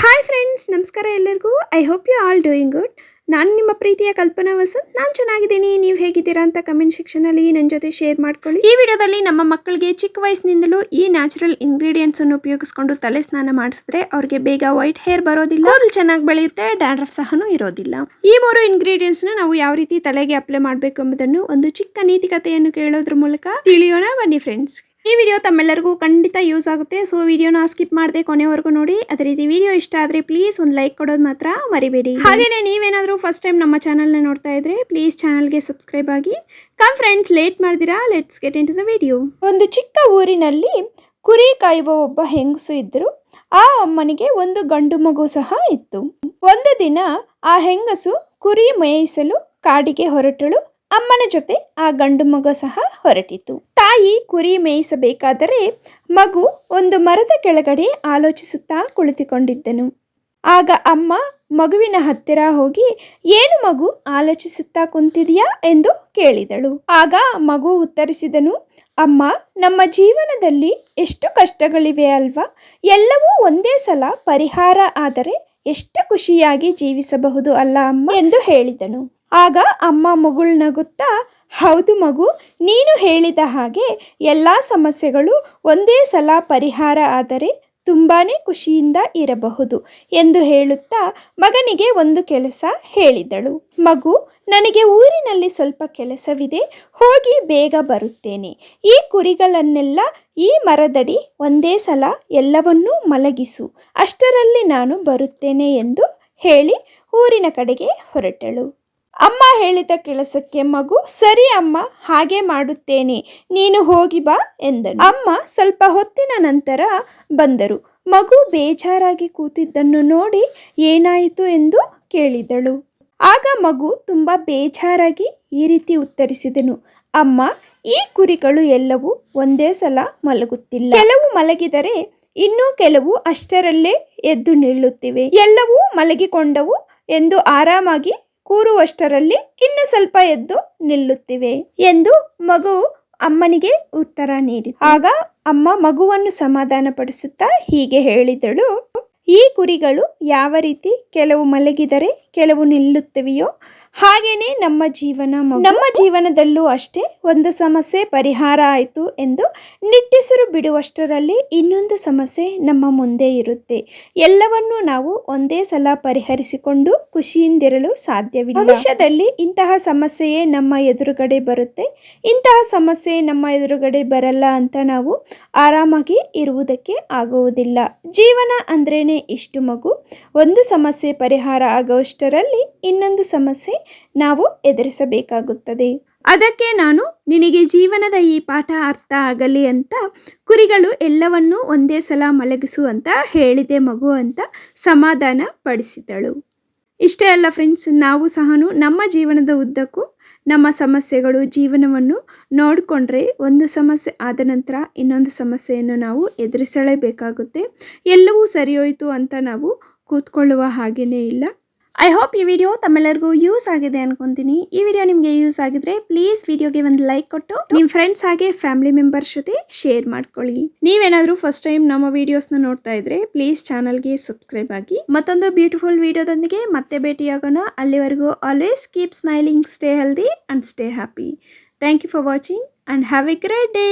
Hi friends ನಮಸ್ಕಾರ ಎಲ್ಲರಿಗೂ. I hope you all doing good ನಾನು ನಿಮ್ಮ ಪ್ರೀತಿಯ ಕಲ್ಪನಾ ವಸಂತ್. ನಾನು ಚೆನ್ನಾಗಿದ್ದೀನಿ. ನೀವು ಹೇಗಿದ್ದೀರಾ ಅಂತ ಕಮೆಂಟ್ ಸೆಕ್ಷನಲ್ಲಿ ನನ್ನ ಜೊತೆ ಶೇರ್ ಮಾಡ್ಕೊಳ್ಳಿ. ಈ ವಿಡಿಯೋದಲ್ಲಿ ನಮ್ಮ ಮಕ್ಕಳಿಗೆ ಚಿಕ್ಕ ವಯಸ್ಸಿನಿಂದಲೂ ಈ ನ್ಯಾಚುರಲ್ ಇಂಗ್ರೀಡಿಯೆಂಟ್ಸನ್ನು ಉಪಯೋಗಿಸ್ಕೊಂಡು ತಲೆ ಸ್ನಾನ ಮಾಡಿಸಿದ್ರೆ ಅವ್ರಿಗೆ ಬೇಗ ವೈಟ್ ಹೇರ್ ಬರೋದಿಲ್ಲ. ಕೂದಲು ಚೆನ್ನಾಗಿ ಬೆಳೆಯುತ್ತೆ ಡ್ಯಾಂಡ್ರಫ್ ಸಹನೂ ಇರೋದಿಲ್ಲ. ಈ ಮೂರು ಇಂಗ್ರೀಡಿಯೆಂಟ್ಸ್ನ ನಾವು ಯಾವ ರೀತಿ ತಲೆಗೆ ಅಪ್ಲೈ ಮಾಡಬೇಕು ಎಂಬುದನ್ನು ಒಂದು ಚಿಕ್ಕ ನೀತಿಕತೆಯನ್ನು ಕೇಳೋದ್ರ ಮೂಲಕ ತಿಳಿಯೋಣ ಬನ್ನಿ ಫ್ರೆಂಡ್ಸ್ ಈ ವಿಡಿಯೋ ತಮ್ಮೆಲ್ಲರಿಗೂ ಖಂಡಿತ ಯೂಸ್ ಆಗುತ್ತೆ. ಸೊ ವಿಡಿಯೋನ ಸ್ಕಿಪ್ ಮಾಡದೆ ಕೊನೆವರೆಗೂ ನೋಡಿ. ಅದೇ ರೀತಿ ವಿಡಿಯೋ ಇಷ್ಟ ಆದರೆ ಪ್ಲೀಸ್ ಒಂದು ಲೈಕ್ ಕೊಡೋದು ಮಾತ್ರ ಮರಿಬೇಡಿ. ಹಾಗೆಯೇ ನೀವೇನಾದರೂ ಫಸ್ಟ್ ಟೈಮ್ ನಮ್ಮ ಚಾನಲ್ನ ನೋಡ್ತಾ ಇದ್ರೆ ಪ್ಲೀಸ್ ಚಾನಲ್ಗೆ ಸಬ್ಸ್ಕ್ರೈಬ್ ಆಗಿ. Come friends late ಮಾಡಿದಿರಾ? Let's get into the video ಒಂದು ಚಿಕ್ಕ ಊರಿನಲ್ಲಿ ಕುರಿ ಕಾಯುವ ಒಬ್ಬ ಹೆಂಗಸು ಇದ್ದರು ಆ ಅಮ್ಮನಿಗೆ ಒಂದು ಗಂಡು ಮಗು ಸಹ ಇತ್ತು. ಒಂದು ದಿನ ಆ ಹೆಂಗಸು ಕುರಿ ಮೇಯಿಸಲು ಕಾಡಿಗೆ ಹೊರಟಳು. ಅಮ್ಮನ ಜೊತೆ ಆ ಗಂಡು ಮಗು ಸಹ ಹೊರಟಿತು. ತಾಯಿ ಕುರಿ ಮೇಯಿಸಬೇಕಾದರೆ ಮಗು ಒಂದು ಮರದ ಕೆಳಗಡೆ ಆಲೋಚಿಸುತ್ತಾ ಕುಳಿತುಕೊಂಡಿದ್ದನು. ಆಗ ಅಮ್ಮ, ಮಗುವಿನ ಹತ್ತಿರ ಹೋಗಿ, ಏನು ಮಗು, ಆಲೋಚಿಸುತ್ತಾ ಕುಂತಿದೆಯಾ? ಎಂದು ಕೇಳಿದಳು. ಆಗ ಮಗು ಉತ್ತರಿಸಿದನು, ಅಮ್ಮ, ನಮ್ಮ ಜೀವನದಲ್ಲಿ ಎಷ್ಟು ಕಷ್ಟಗಳಿವೆ ಅಲ್ವಾ? ಎಲ್ಲವೂ ಒಂದೇ ಸಲ ಪರಿಹಾರ ಆದರೆ ಎಷ್ಟು ಖುಷಿಯಾಗಿ ಜೀವಿಸಬಹುದು ಅಲ್ಲ ಅಮ್ಮ? ಎಂದು ಹೇಳಿದನು. ಆಗ ಅಮ್ಮ ನಗುತ್ತಾ, ಹೌದು ಮಗು, ನೀನು ಹೇಳಿದ ಹಾಗೆ ಎಲ್ಲ ಸಮಸ್ಯೆಗಳು ಒಂದೇ ಸಲ ಪರಿಹಾರ ಆದರೆ ತುಂಬಾ ಖುಷಿಯಿಂದ ಇರಬಹುದು, ಎಂದು ಹೇಳುತ್ತಾ ಮಗನಿಗೆ ಒಂದು ಕೆಲಸ ಹೇಳಿದಳು. ಮಗು, ನನಗೆ ಊರಿನಲ್ಲಿ ಸ್ವಲ್ಪ ಕೆಲಸವಿದೆ, ಹೋಗಿ ಬೇಗ ಬರುತ್ತೇನೆ. ಈ ಕುರಿಗಳನ್ನೆಲ್ಲ ಈ ಮರದಡಿ ಒಂದೇ ಸಲ ಎಲ್ಲವನ್ನೂ ಮಲಗಿಸು, ಅಷ್ಟರಲ್ಲಿ ನಾನು ಬರುತ್ತೇನೆ, ಎಂದು ಹೇಳಿ ಊರಿನ ಕಡೆಗೆ ಹೊರಟಳು. ಅಮ್ಮ ಹೇಳಿದ ಕೆಲಸಕ್ಕೆ ಮಗು, ಸರಿ ಅಮ್ಮ, ಹಾಗೆ ಮಾಡುತ್ತೇನೆ, ನೀನು ಹೋಗಿ ಬಾ ಎಂದನು ಅಮ್ಮ ಸ್ವಲ್ಪ ಹೊತ್ತಿನ ನಂತರ ಬಂದರು. ಮಗು ಬೇಜಾರಾಗಿ ಕೂತಿದ್ದನ್ನು ನೋಡಿ ಏನಾಯಿತು ಎಂದು ಕೇಳಿದಳು. ಆಗ ಮಗು ತುಂಬ ಬೇಜಾರಾಗಿ ಈ ರೀತಿ ಉತ್ತರಿಸಿದನು. ಅಮ್ಮ, ಈ ಕುರಿಗಳು ಎಲ್ಲವೂ ಒಂದೇ ಸಲ ಮಲಗುತ್ತಿಲ್ಲ. ಕೆಲವು ಮಲಗಿದರೆ ಇನ್ನೂ ಕೆಲವು ಅಷ್ಟರಲ್ಲೇ ಎದ್ದು ನಿಲ್ಲುತ್ತಿವೆ. ಎಲ್ಲವೂ ಮಲಗಿಕೊಂಡವು ಎಂದು ಆರಾಮಾಗಿ ಕೂರುವಷ್ಟರಲ್ಲಿ ಇನ್ನು ಸ್ವಲ್ಪ ಎದ್ದು ನಿಲ್ಲುತ್ತಿವೆ ಎಂದು ಮಗು ಅಮ್ಮನಿಗೆ ಉತ್ತರ ನೀಡಿ ಆಗ ಅಮ್ಮ ಮಗುವನ್ನು ಸಮಾಧಾನಪಡಿಸುತ್ತಾ ಹೀಗೆ ಹೇಳಿದಳು, ಈ ಕುರಿಗಳು ಯಾವ ರೀತಿ ಕೆಲವು ಮಲಗಿದರೆ, ಕೆಲವು ನಿಲ್ಲುತ್ತವೆಯೋ ಹಾಗೇನೆ ನಮ್ಮ ಜೀವನ ನಮ್ಮ ಜೀವನದಲ್ಲೂ ಅಷ್ಟೇ ಒಂದು ಸಮಸ್ಯೆ ಪರಿಹಾರ ಆಯಿತು ಎಂದು ನಿಟ್ಟಿಸಿರು ಬಿಡುವಷ್ಟರಲ್ಲಿ ಇನ್ನೊಂದು ಸಮಸ್ಯೆ ನಮ್ಮ ಮುಂದೆ ಇರುತ್ತೆ. ಎಲ್ಲವನ್ನೂ ನಾವು ಒಂದೇ ಸಲ ಪರಿಹರಿಸಿಕೊಂಡು ಖುಷಿಯಿಂದಿರಲು ಸಾಧ್ಯವಿಲ್ಲ. ಭವಿಷ್ಯದಲ್ಲಿ ಇಂತಹ ಸಮಸ್ಯೆಯೇ ನಮ್ಮ ಎದುರುಗಡೆ ಬರುತ್ತೆ. ಇಂತಹ ಸಮಸ್ಯೆ ನಮ್ಮ ಎದುರುಗಡೆ ಬರಲ್ಲ ಅಂತ ನಾವು ಆರಾಮಾಗಿ ಇರುವುದಕ್ಕೆ ಆಗುವುದಿಲ್ಲ. ಜೀವನ ಅಂದ್ರೇನೆ ಇಷ್ಟು ಮಗು. ಒಂದು ಸಮಸ್ಯೆ ಪರಿಹಾರ ಆಗುವಷ್ಟರಲ್ಲಿ ಇನ್ನೊಂದು ಸಮಸ್ಯೆ ನಾವು ಎದುರಿಸಬೇಕಾಗುತ್ತದೆ. ಅದಕ್ಕೆ ನಾನು ನಿನಗೆ ಜೀವನದ ಈ ಪಾಠ ಅರ್ಥ ಆಗಲಿ ಅಂತ, ಕುರಿಗಳು ಎಲ್ಲವನ್ನೂ ಒಂದೇ ಸಲ ಮಲಗಿಸು ಅಂತ ಹೇಳಿದೆ ಮಗು ಅಂತ ಸಮಾಧಾನ ಪಡಿಸಿದಳು. ಇಷ್ಟೇ ಅಲ್ಲ ಫ್ರೆಂಡ್ಸ್ ನಾವು ಸಹ ನಮ್ಮ ಜೀವನದ ಉದ್ದಕ್ಕೂ ನಮ್ಮ ಸಮಸ್ಯೆಗಳು, ಜೀವನವನ್ನು ನೋಡಿಕೊಂಡ್ರೆ ಒಂದು ಸಮಸ್ಯೆ ಆದ ನಂತರ ಇನ್ನೊಂದು ಸಮಸ್ಯೆಯನ್ನು ನಾವು ಎದುರಿಸಲೇಬೇಕಾಗುತ್ತೆ. ಎಲ್ಲವೂ ಸರಿಯೋಯಿತು ಅಂತ ನಾವು ಕೂತ್ಕೊಳ್ಳುವ ಹಾಗೆಯೇ ಇಲ್ಲ. ಐ ಹೋಪ್ ಈ ವಿಡಿಯೋ ತಮ್ಮೆಲ್ಲರಿಗೂ ಯೂಸ್ ಆಗಿದೆ ಅನ್ಕೊಂತೀನಿ. ಈ ವಿಡಿಯೋ ನಿಮಗೆ ಯೂಸ್ ಆಗಿದ್ರೆ ಪ್ಲೀಸ್ ವಿಡಿಯೋಗೆ ಒಂದು ಲೈಕ್ ಕೊಟ್ಟು ನಿಮ್ಮ ಫ್ರೆಂಡ್ಸ್ ಹಾಗೆ ಫ್ಯಾಮಿಲಿ ಮೆಂಬರ್ಸ್ ಜೊತೆ ಶೇರ್ ಮಾಡ್ಕೊಳ್ಳಿ. ನೀವೇನಾದರೂ ಫಸ್ಟ್ ಟೈಮ್ ನಮ್ಮ ವಿಡಿಯೋಸ್ನ ನೋಡ್ತಾ ಇದ್ರೆ ಪ್ಲೀಸ್ ಚಾನಲ್ಗೆ ಸಬ್ಸ್ಕ್ರೈಬ್ ಆಗಿ. ಮತ್ತೊಂದು ಬ್ಯೂಟಿಫುಲ್ ವಿಡಿಯೋದೊಂದಿಗೆ ಮತ್ತೆ ಭೇಟಿಯಾಗೋಣ. ಅಲ್ಲಿವರೆಗೂ always keep smiling stay healthy and stay happy thank you for watching and have a great day